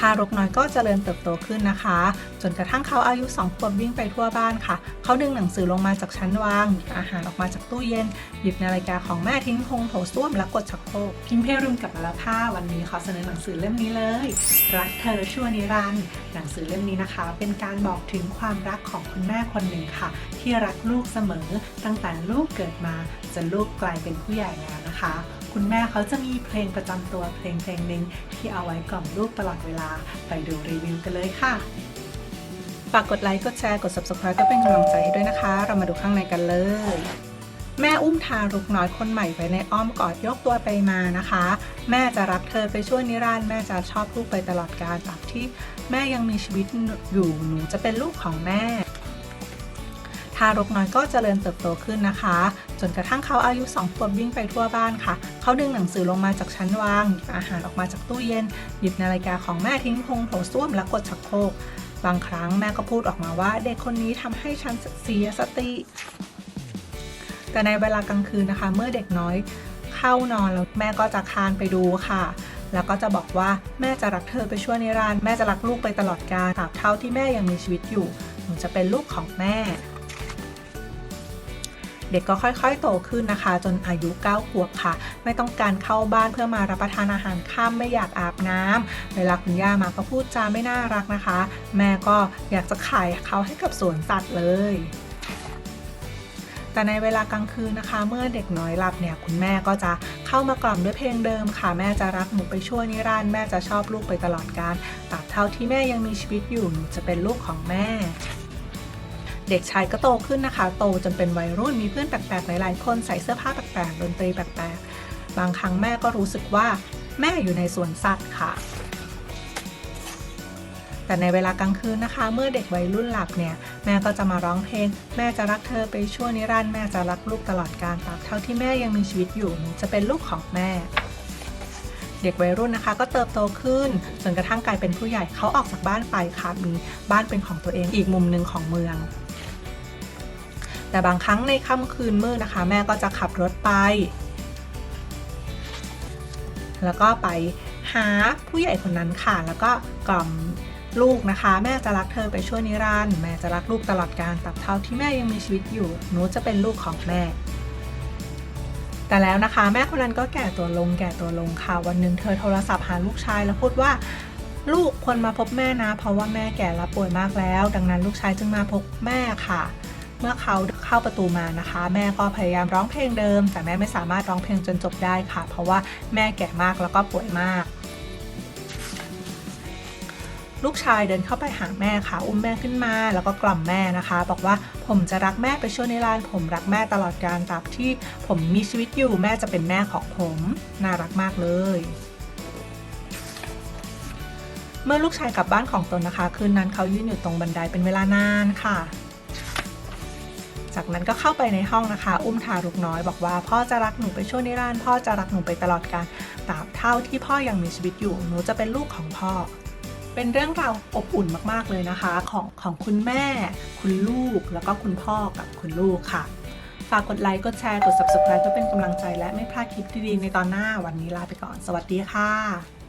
ทารกน้อยก็เจริญเติบโตขึ้นนะคะ จนกระทั่งเขาอายุ2ขวบวิ่งไปทั่วบ้านค่ะ เขาดึงหนังสือลงมาจากชั้นวางหยิบอาหารออกมาจากตู้เย็น หยิบนาฬิกาของแม่ทิ้งคงโถส้วมแล้วกดชักโครกพิมพ์เพรุมกับมาล้วค่ะวันนี้ขอเสนอหนังสือเล่มนี้เลย รักเธอชั่วนิรันดร์หนังสือเล่มนี้นะคะ เป็นการบอกถึงความรักของคุณแม่คนหนึ่งค่ะ ที่รักลูกเสมอตั้งแต่ลูกเกิดมาจนลูกกลายเป็นผู้ใหญ่แล้วนะคะ คุณแม่เขาจะมีเพลงประจำตัวเพลงเพลงหนึ่งที่เอาไว้กล่อมลูกตลอดเวลา ไปดูรีวิวกันเลยค่ะ ฝากกดไลค์ กดแชร์ กด subscribe ก็เป็นกำลังใจให้ด้วยนะคะ เรามาดูข้างในกันเลย แม่อุ้มทารกน้อยคนใหม่ไว้ในอ้อมกอดยกตัวไปมานะคะ แม่จะรักเธอไปช่วยนิรันดร์แม่จะชอบลูกไปตลอดกาลตราบที่ แม่ยังมีชีวิตอยู่หนูจะเป็นลูกของแม่ ทารกน้อยก็เจริญเติบโตขึ้นนะคะ จนกระทั่งเขาอายุ2ขวบวิ่งไปทั่วบ้านค่ะ เขาดึงหนังสือลงมาจากชั้นวางหยิบอาหารออกมาจากตู้เย็น หยิบนาฬิกาของแม่ทิ้งคงโถส้วมแล้วกดชักโครกบางครั้งแม่ก็พูดออกมาว่าเด็กคนนี้ทำให้ฉันเสียสติ แต่ในเวลากลางคืนนะคะ เมื่อเด็กน้อยเข้านอนแล้วแม่ก็จะคานไปดูค่ะ แล้วก็จะบอกว่าแม่จะรักเธอไปชั่วนิรันดร์แม่จะรักลูกไปตลอดกาลตราบเท่าที่แม่ยังมีชีวิตอยู่หนูจะเป็นลูกของแม่ เด็กก็ค่อยๆ โตขึ้นนะคะ จนอายุ9ขวบค่ะ ไม่ต้องการเข้าบ้านเพื่อมารับประทานอาหารค่ำไม่อยากอาบน้ำเวลาคุณย่ามาก็พูดจาไม่น่ารักนะคะ แม่ก็อยากจะขายเขาให้กับสวนสัตว์เลยแต่ในเวลากลางคืนนะคะ เมื่อเด็กน้อยหลับเนี่ยคุณแม่ก็จะเข้ามากล่อมด้วยเพลงเดิมค่ะ แม่จะรักหนูไปชั่วนิรันดร์แม่จะชอบลูกไปตลอดกาลตราบเท่าที่แม่ยังมีชีวิตอยู่หนูจะเป็นลูกของแม่ เด็กชายก็โตขึ้นนะคะ โตจนเป็นวัยรุ่นมีเพื่อนแปลกๆหลายๆคนใส่เสื้อผ้าแปลกๆดนตรีแปลกๆ บางครั้งแม่ก็รู้สึกว่าแม่อยู่ในสวนสัตว์ค่ะแต่ในเวลากลางคืนนะคะ เมื่อเด็กวัยรุ่นหลับเนี่ยแม่ก็จะมาร้องเพลง แม่จะรักเธอไปชั่วนิรันดร์แม่จะรักลูกตลอดกาลตราบเท่าที่แม่ยังมีชีวิตอยู่หนูจะเป็นลูกของแม่ เด็กวัยรุ่นนะคะ ก็เติบโตขึ้นจนกระทั่งกลายเป็นผู้ใหญ่เขาออกจากบ้านไปค่ะมีบ้านเป็นของตัวเองอีกมุมหนึ่งของเมือง แต่บางครั้งในค่ำคืนมืดนะคะ แม่ก็จะขับรถไป แล้วก็ไปหาผู้ใหญ่คนนั้นค่ะ แล้วก็กล่อมลูกนะคะ แม่จะรักเธอไปช่วยนิรันดร์แม่จะรักลูกตลอดกาลตราบเท่าที่แม่ยังมีชีวิตอยู่ หนูจะเป็นลูกของแม่ แต่แล้วนะคะ แม่คนนั้นก็แก่ตัวลงแก่ตัวลงค่ะ วันหนึ่งเธอโทรศัพท์หาลูกชายแล้วพูดว่าลูกควรมาพบแม่นะ เพราะว่าแม่แก่และป่วยมากแล้ว ดังนั้นลูกชายจึงมาพบแม่ค่ะ เมื่อเขาเข้าประตูมานะคะ แม่ก็พยายามร้องเพลงเดิม แต่แม่ไม่สามารถร้องเพลงจนจบได้ค่ะ เพราะว่าแม่แก่มากแล้วก็ป่วยมากลูกชายเดินเข้าไปหาแม่ค่ะ อุ้มแม่ขึ้นมา แล้วก็กล่อมแม่นะคะ บอกว่าผมจะรักแม่ไปชั่วนิรันดร์ผมรักแม่ตลอดกาลตราบที่ผมมีชีวิตอยู่แม่จะเป็นแม่ของผม น่ารักมากเลย เมื่อลูกชายกลับบ้านของตนนะคะ คืนนั้นเขายืนอยู่ตรงบันไดเป็นเวลานานค่ะ จากนั้นก็เข้าไปในห้องนะคะ อุ้มทารกน้อยบอกว่าพ่อจะรักหนูไปชั่วนิรันดร์พ่อจะรักหนูไปตลอดกาลตราบเท่าที่พ่อยังมีชีวิตอยู่ หนูจะเป็นลูกของพ่อ เป็นเรื่องราวอบอุ่นมากๆเลยนะคะ ของของคุณแม่ คุณลูกแล้วก็คุณพ่อกับคุณลูกค่ะ ฝากกดไลค์กดแชร์กด subscribe เพื่อเป็นกำลังใจและไม่พลาดคลิปดีๆในตอนหน้าวันนี้ลาไปก่อน สวัสดีค่ะ